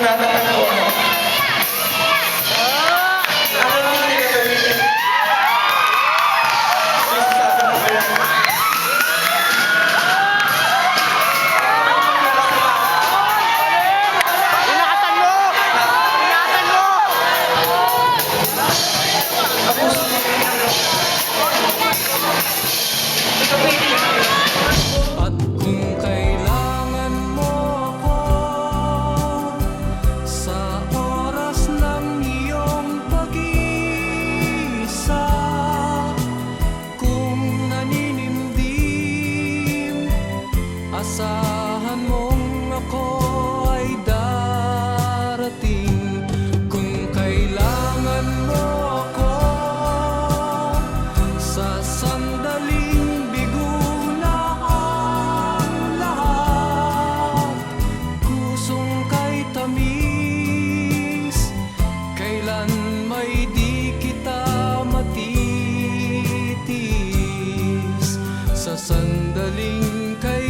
nada na cor. Asahan mong ako ay darating. Kung kailangan mo ako Sa sandaling bigo na ang lahat. Kusong kay tamis Kailan may di kita matitiis. Sa sandaling kay